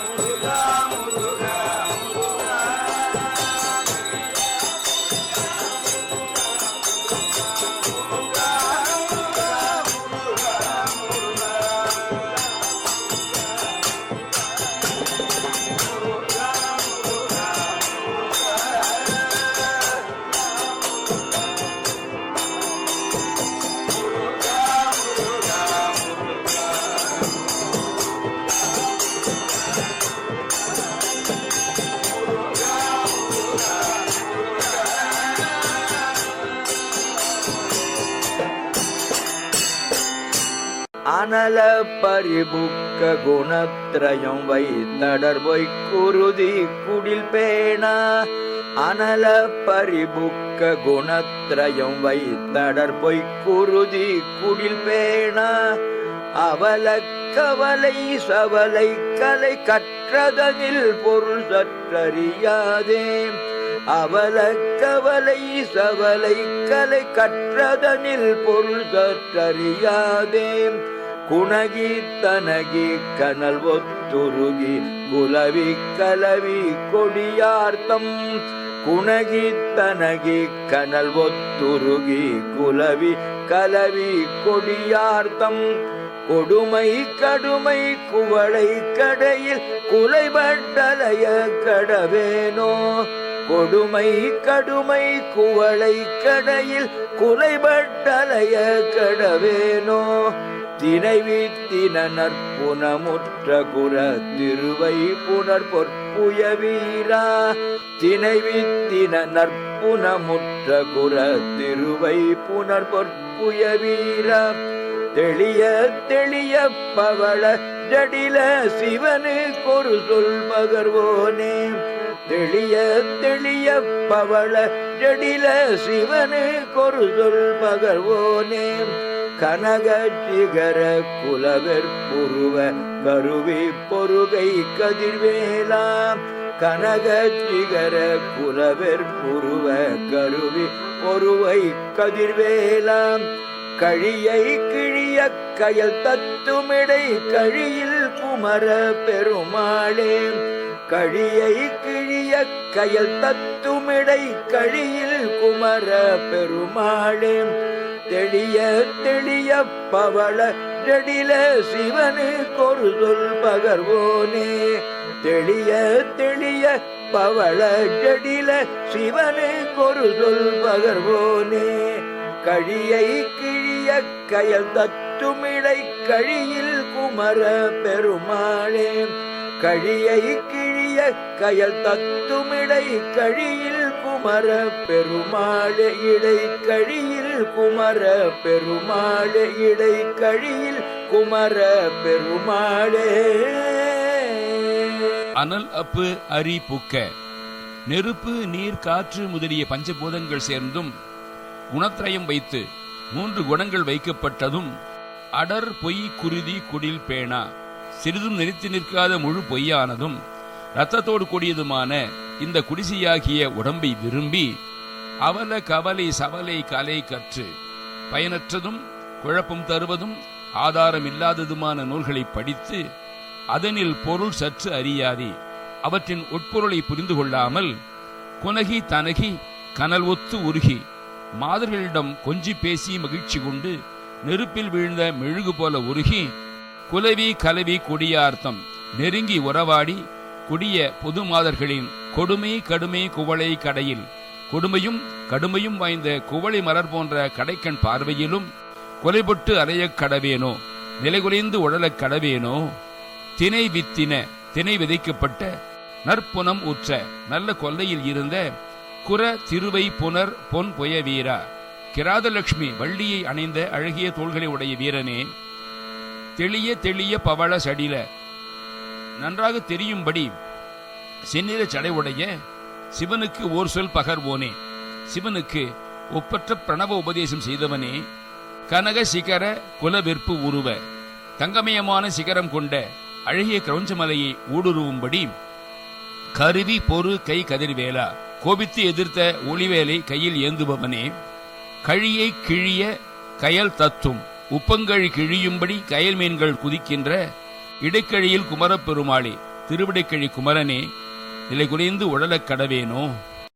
Yeah. அனல பரிபுக்க குணத்ரயம் வைத்தடர் குருதி குடில் பேணா. அனல பரிபுக்க குணத்ரயம் வைத்தடர் குருதி குடில் பேணா. அவல கவலை சவலை கலை கற்றதனில் பொருள் சற்றறியாதே. அவல கவலை சவலை கலை கற்றதனில் பொருள் சற்றறியாதே. குணகி தனகி கனல் ஒத்துருகி குலவி கலவி கொடியார்த்தம். குணகி தனகி கனல் ஒத்துருகி குலவி கலவி கொடியார்த்தம். கொடுமை கடுமை குவளை கடையில் குலைபட்டலைய கடவேனோ? கொடுமை கடுமை குவளை கடையில் குறைபட்டலைய கடவேனோ? தினைவித்தின நற்புணமுற்ற குர திருவை புனர் பொற்புய வீரா தினைவித்தின நற்புணமுற்ற குர திருவை புனர் பொற்புய வீரா தெளிய தெளிய பவள ஜடில சிவனு கொரு சொல் மகர்வோனே தெளிய தெளிய பவள ஜடில சிவனு கொரு சொல் பகர்வோனே. கனக சிகர குலவர் புருவ கருவி பொருகை கதிர்வேலாம் கனக சிகர குலவர் புருவ கருவி பொருவை கதிர்வேலாம் கழியை கிழிய கயல் தத்துமிடை கழியில் குமர பெருமாளே. கழியை கிழிய கயல் தத்துமிடை கழியில் குமர பெருமாளே தெளிய தெளிய பவள நெடில சிவனு கொரு சொல் பகர்வோனே தெளிய தெளிய பவள ஜடில சிவனு கொரு சொல் பகர்வோனே. கழியை கிழிய கயல் தத்துமிடை கழியில் குமர பெருமாளே கழியை கிழி கிழிய கயல் தத்துமிடை கழியில் குமர பெருமாளே இடை கழியில் குமர பெருமாளே இடை கழியில் குமர பெருமாளே. அனல் அப்பு அரி புக்க. நெருப்பு நீர் காற்று முதலிய பஞ்சபூதங்கள் சேர்ந்தும் குணத்திரயம் வைத்து மூன்று குணங்கள் வைக்கப்பட்டதும் அடர் பொய் குருதி குடில் பேனா. சிறிதும் நிறுத்தி நிற்காத முழு பொய்யானதும் இரத்தத்தோடு கூடியதுமான இந்த குடிசையாகிய உடம்பை விரும்பி அவல கவலை சவலை கலை கற்று பயனற்றதும் குழப்பம் தருவதும் ஆதாரமில்லாததுமான நூல்களை படித்து அதனில் பொருள் சற்று அறியாதே. அவற்றின் உட்பொருளை புரிந்து கொள்ளாமல் குனகி தனகி கனல் ஒத்து உருகி மாதர்களிடம் கொஞ்சி பேசி மகிழ்ச்சி கொண்டு நெருப்பில் வீழ்ந்த மெழுகு போல உருகி குலவி கலவி கொடியார்த்தம் நெருங்கி உறவாடி கொடிய பொது மாதர்களின் கொடுமை கடுமை குவளை கடையில் கொடுமையும் கடுமையும் வாய்ந்த குவளை மலர் போன்ற கடைக்கண் பார்வையிலும் கொலைபட்டு அலையக் கடவேனோ? நிலைகுலைந்து உழலக் கடவேனோ? தினை வித்தின தினை விதைக்கப்பட்ட நற்புனம் உற்ற நல்ல கொல்லையில் இருந்த குர திருவை புனர் பொன் பொய வீரா. கிராதலட்சுமி வள்ளியை அணைந்த அழகிய தோள்களை உடைய வீரனே தெளிய தெளிய பவள சடில நன்றாக தெரியும்படி செந்நிற சடைவுடைய சிவனுக்கு ஓர் சொல் பகர்வோனே. சிவனுக்கு ஒப்பற்ற பிரணவ உபதேசம் செய்தவனே. கனக சிகர குலவெற்பு உருவ. தங்கமயமான சிகரம் கொண்ட அழகிய கிரௌஞ்சமலையை ஊடுருவும்படி கருவி பொறு கை கதிர்வேலா. கோபித்து எதிர்த்த ஒளிவேலை கையில் ஏந்துபவனே. கழியை கிழிய கயல் தத்தும். உப்பங்கழி கிழியும்படி கயல் மீன்கள் குதிக்கின்ற இடைக்கழியில் குமரப்பெருமாளே திருவிடைக்கழி குமரனே நிலை குறைந்து உழலக் கடவேனோ?